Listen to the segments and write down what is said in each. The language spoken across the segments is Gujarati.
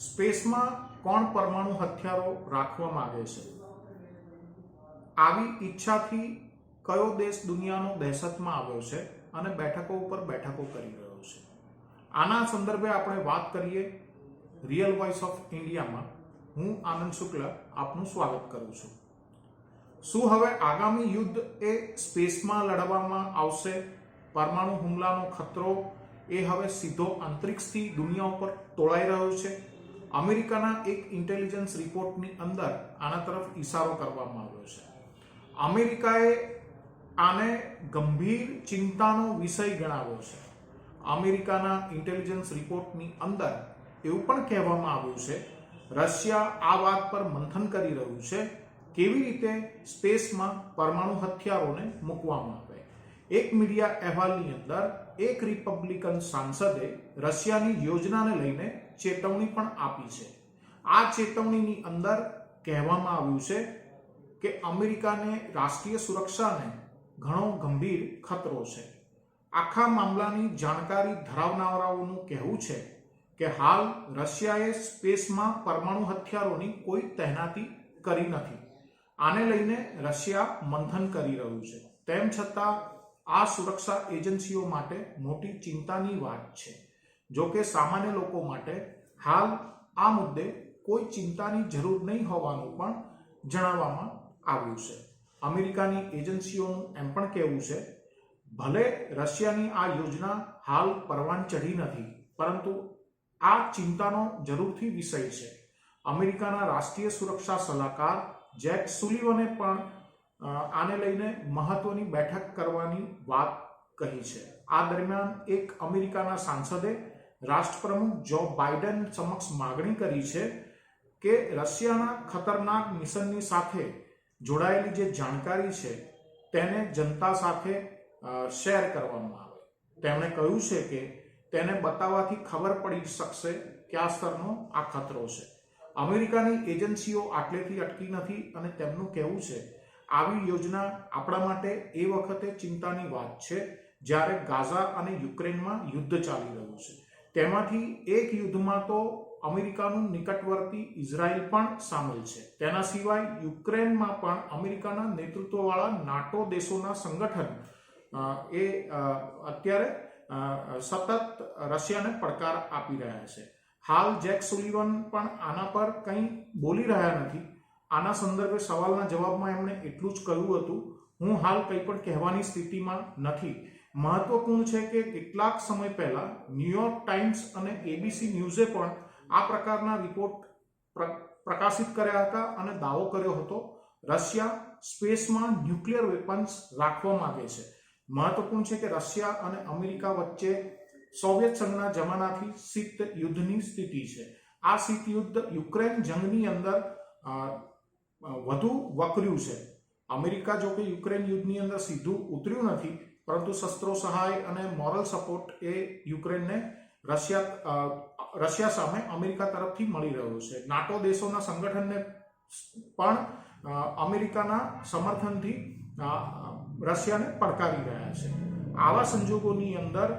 સ્પેસમાં કોણ પરમાણુ હથિયારો રાખવા માંગે છે? આવી ઈચ્છાથી કયો દેશ દુનિયાનો દહેશતમાં આવ્યો છે અને બેઠકો ઉપર બેઠકો કરી રહ્યો છે? આના સંદર્ભે આપણે વાત કરીએ રિયલ વોઇસ ઓફ ઇન્ડિયામાં. હું આનંદ શુક્લ આપનું સ્વાગત કરું છું. શું હવે આગામી યુદ્ધ એ સ્પેસમાં લડવામાં આવશે? પરમાણુ હુમલાનો ખતરો એ હવે સીધો અંતરિક્ષથી દુનિયા ઉપર તોળાઈ રહ્યો છે? અમેરિકાના એક ઇન્ટેલિજન્સ રિપોર્ટની અંદર આના તરફ ઇશારો કરવામાં આવ્યો છે. અમેરિકાએ આને ગંભીર ચિંતાનો વિષય ગણાવ્યો છે. અમેરિકાના ઇન્ટેલિજન્સ રિપોર્ટની અંદર એવું પણ કહેવામાં આવ્યું છે, રશિયા આ વાત પર મંથન કરી રહ્યું છે, કેવી રીતે સ્પેસમાં પરમાણુ હથિયારોને મૂકવામાં આવે. એક મીડિયા અહેવાલની અંદર એક રિપબ્લિકન સાંસદે રશિયાની યોજનાને લઈને ચેતવણી પણ આપી છે. આ ચેતવણીની અંદર કહેવામાં આવ્યું છે કે અમેરિકાને રાષ્ટ્રીય સુરક્ષાને ઘણો ગંભીર ખતરો છે. આખા મામલાની જાણકારી ધરાવનારાઓનું કહેવું છે કે હાલ રશિયાએ સ્પેસમાં પરમાણુ હથિયારોની કોઈ તહેનાતી કરી નથી. આને લઈને રશિયા મંથન કરી રહ્યું છે. તેમ છતાં આ સુરક્ષા એજન્સીઓ માટે મોટી ચિંતાની વાત છે. જો કે સામાન્ય લોકો માટે હાલ આ મુદ્દે કોઈ ચિંતાની જરૂર નહીં હોવાનું પણ જણાવવામાં આવ્યું છે. અમેરિકાની એજન્સીઓનું એમ પણ કહેવું છે, ભલે રશિયાની આ યોજના હાલ પરવાન ચઢી નથી, પરંતુ આ ચિંતાનો જરૂરથી વિષય છે. અમેરિકાના રાષ્ટ્રીય સુરક્ષા સલાહકાર જેક સુલિવને પણ આને લઈને મહત્વની બેઠક કરવાની વાત કહી છે. આ દરમિયાન એક અમેરિકાના સાંસદે રાષ્ટ્રપ્રમુખ જો બાઇડન સમક્ષ માગણી કરી છે કે રશિયાના ખતરનાક મિશનની સાથે જોડાયેલી જે જાણકારી છે તેને જનતા સાથે શેર કરવામાં આવે. તેમણે કહ્યું છે કે તેને બતાવવાથી ખબર પડી શકશે કયા સ્તરનો આ ખતરો છે. અમેરિકાની એજન્સીઓ આટલેથી અટકી નથી અને તેમનું કહેવું છે આવી યોજના આપણા માટે એ વખતે ચિંતાની વાત છે, જ્યારે ગાઝા અને યુક્રેનમાં યુદ્ધ ચાલી રહ્યું છે. તેમાંથી એક યુદ્ધમાં તો અમેરિકાનું નિકટવર્તી ઇઝરાયલ પણ સામેલ છે. તેના સિવાય યુક્રેનમાં પણ અમેરિકાના નેતૃત્વવાળા નાટો દેશોના સંગઠન એ અત્યારે સતત રશિયાને પડકાર આપી રહ્યા છે. હાલ જેક સુલિવન પણ આના પર કંઈ બોલી રહ્યા નથી. આના સંદર્ભે સવાલના જવાબમાં એમણે એટલું જ કહ્યું હતું, હું હાલ કંઈ પણ કહેવાની સ્થિતિમાં નથી. મહત્વપૂર્ણ છે કે કેટલાક સમય પહેલા ન્યુયોર્ક ટાઈમ્સ અને એબીસી ન્યૂઝે પણ આ પ્રકારના રિપોર્ટ પ્રકાશિત કર્યા હતા અને દાવો કર્યો હતો, રશિયા સ્પેસમાં ન્યુક્લિયર વેપન્સ રાખવા માંગે છે. મહત્વપૂર્ણ છે કે રશિયા અને અમેરિકા વચ્ચે સોવિયત સંઘના જમાનાથી શીત યુદ્ધની સ્થિતિ છે. આ શીત યુદ્ધ યુક્રેન જંગની અંદર વધુ વકર્યું છે. અમેરિકા જો કે યુક્રેન યુદ્ધની અંદર સીધું ઉતર્યું નથી, પરંતુ શસ્ત્રો સહાય અને મોરલ સપોર્ટ એ યુક્રેનને રશિયા રશિયા સામે અમેરિકા તરફથી મળી રહ્યો છે. નાટો દેશોના સંગઠનને પણ અમેરિકાના સમર્થનથી રશિયાને પડકારી રહ્યા છે. આવા સંજોગોની અંદર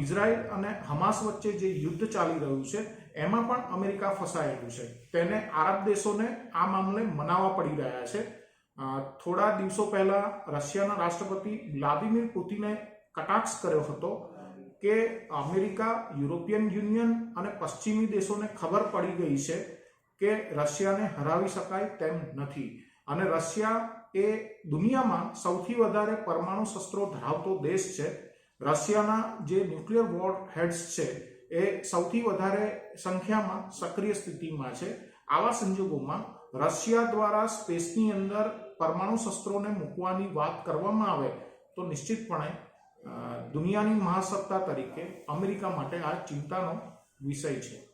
ઇઝરાયલ અને હમાસ વચ્ચે જે યુદ્ધ ચાલી રહ્યું છે એમાં પણ અમેરિકા ફસાયેલું છે. તેને આરબ દેશોને આ મામલે મનાવવા પડી રહ્યા છે. થોડા દિવસો પહેલા રશિયાના રાષ્ટ્રપતિ વ્લાદિમીર પુતિને કટાક્ષ કર્યો હતો કે અમેરિકા, યુરોપિયન યુનિયન અને પશ્ચિમી દેશોને ખબર પડી ગઈ છે કે રશિયાને હરાવી શકાય તેમ નથી. અને રશિયા એ દુનિયામાં સૌથી વધારે પરમાણુ શસ્ત્રો ધરાવતો દેશ છે. રશિયાના જે ન્યુક્લિયર વોર હેડ્સ છે એ સૌથી વધારે સંખ્યામાં સક્રિય સ્થિતિમાં છે. આવા સંજોગોમાં રશિયા દ્વારા સ્પેસની અંદર પરમાણુ શસ્ત્રોને મૂકવાની વાત કરવામાં આવે તો નિશ્ચિતપણે દુનિયાની મહાસત્તા તરીકે અમેરિકા માટે આ ચિંતાનો વિષય છે.